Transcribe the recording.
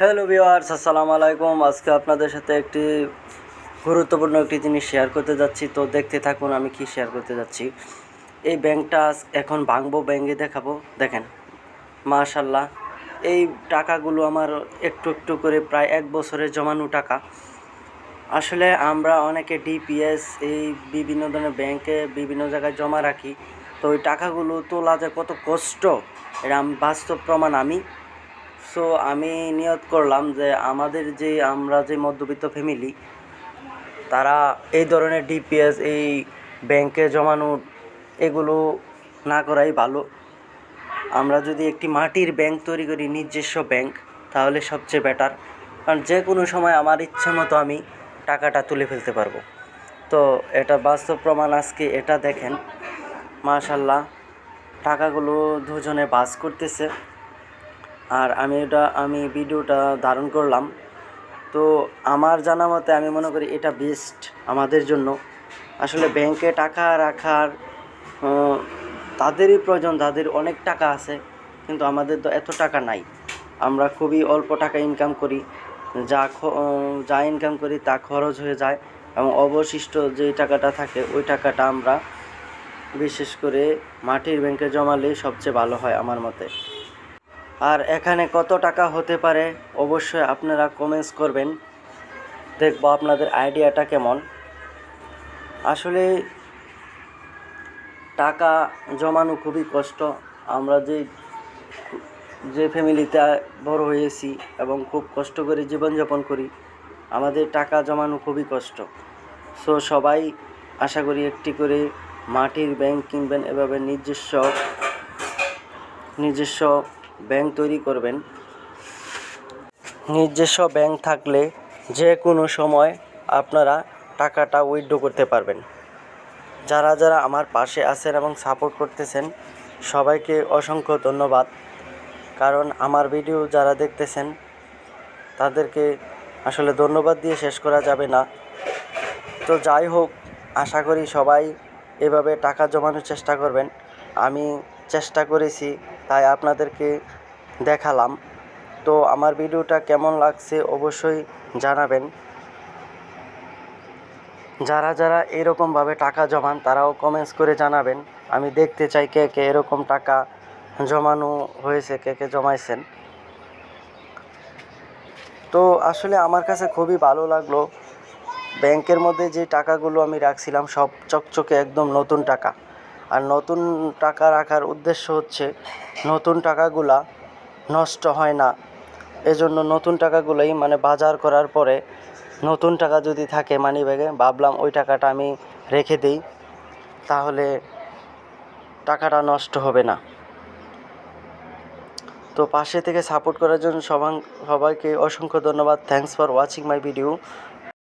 Hello viewers আসসালামু আলাইকুম। আজকে আপনাদের সাথে একটি গুরুত্বপূর্ণ একটি জিনিস শেয়ার করতে যাচ্ছি। তো দেখতে থাকুন, আমি কি শেয়ার করতে যাচ্ছি। এই ব্যাংকটা এখন ভাঙবো ব্যাঙ্কে দেখাবো। দেখেন মাশাল্লাহ এই টাকাগুলো আমার একটু একটু করে প্রায় এক বছরের জমানো টাকা। আসলে আমরা অনেকে ডিপিএস এই বিভিন্ন ধরনের ব্যাংকে বিভিন্ন জায়গায় জমা রাখি। তো ওই টাকাগুলো তোলা যে কত কষ্ট, এটা বাস্তব প্রমাণ আমি সো আমি নিয়ত করলাম যে আমাদের যে, আমরা যে মধ্যবিত্ত ফ্যামিলি তারা এই ধরনের ডিপিএস এই ব্যাংকে জমানো এগুলো না করাই ভালো। আমরা যদি একটি মাটির ব্যাংক তৈরি করি, নিজস্ব ব্যাংক তাহলে সবচেয়ে বেটার কারণ যে কোনো সময় আমার ইচ্ছে মতো আমি টাকাটা তুলে ফেলতে পারব। তো এটা বাস্তব প্রমাণ আজকে এটা দেখেন। মাশাল্লাহ টাকাগুলো দুজনে বাস করতেছে। আর আমি এটা, আমি ভিডিওটা ধারণ করলাম। তো আমার জানা মতে আমি মনে করি এটা বেস্ট আমাদের জন্য। আসলে ব্যাংকে টাকা রাখার তাদেরই প্রয়োজন যাদের অনেক টাকা আছে, কিন্তু আমাদের তো এত টাকা নাই। আমরা খুবই অল্প টাকা ইনকাম করি, যা যা ইনকাম করি তা খরচ হয়ে যায় এবং অবশিষ্ট যে টাকাটা থাকে, ওই টাকাটা আমরা বিশেষ করে মাটির ব্যাংকে জমালে সবচেয়ে ভালো হয় আমার মতে। আর এখানে কত টাকা হতে পারে অবশ্যই আপনারা কমেন্টস করবেন। দেখব আপনাদের আইডিয়াটা কেমন। আসলে টাকা জমানো খুবই কষ্ট। আমরা যে যে ফ্যামিলিতে বড় হয়েছি এবং খুব কষ্ট করে জীবনযাপন করি, আমাদের টাকা জমানো খুবই কষ্ট। সো সবাই আশা করি একটি করে মাটির ব্যাংক কিনবেন। এভাবে নিজস্ব নিজস্ব ব্যাংক তৈরি করবেন। নিজস্ব ব্যাংক থাকলে যে কোনো সময় আপনারা টাকাটা উইথড্র করতে পারবেন। যারা যারা আমার পাশে আছেন এবং সাপোর্ট করতেছেন, সবাইকে অসংখ্য ধন্যবাদ। কারণ আমার ভিডিও যারা দেখতেছেন, তাদেরকে আসলে ধন্যবাদ দিয়ে শেষ করা যাবে না। তো যাই হোক, আশা করি সবাই এভাবে টাকা জমানোর চেষ্টা করবেন। আমি চেষ্টা করেছি তাই আপনাদেরকে দেখালাম। তো আমার ভিডিওটা কেমন লাগছে অবশ্যই জানাবেন। যারা যারা এরকমভাবে টাকা জমান তারাও কমেন্টস করে জানাবেন। আমি দেখতে চাই কে কে এরকম টাকা জমানো হয়েছে, কে কে জমাইছেন। তো আসলে আমার কাছে খুবই ভালো লাগল। ব্যাংকের মধ্যে যে টাকাগুলো আমি রাখছিলাম সব চকচকে একদম নতুন টাকা। আর নতুন টাকা রাখার উদ্দেশ্য হচ্ছে নতুন টাকাগুলা নষ্ট হয় না। এজন্য নতুন টাকাগুলোই মানে বাজার করার পরে নতুন টাকা যদি থাকে মানি ব্যাগে ভাবলাম ওই টাকাটা আমি রেখে দিই, তাহলে টাকাটা নষ্ট হবে না। তো পাশে থেকে সাপোর্ট করার জন্য সবাই সবাইকে অসংখ্য ধন্যবাদ। Thanks for watching my video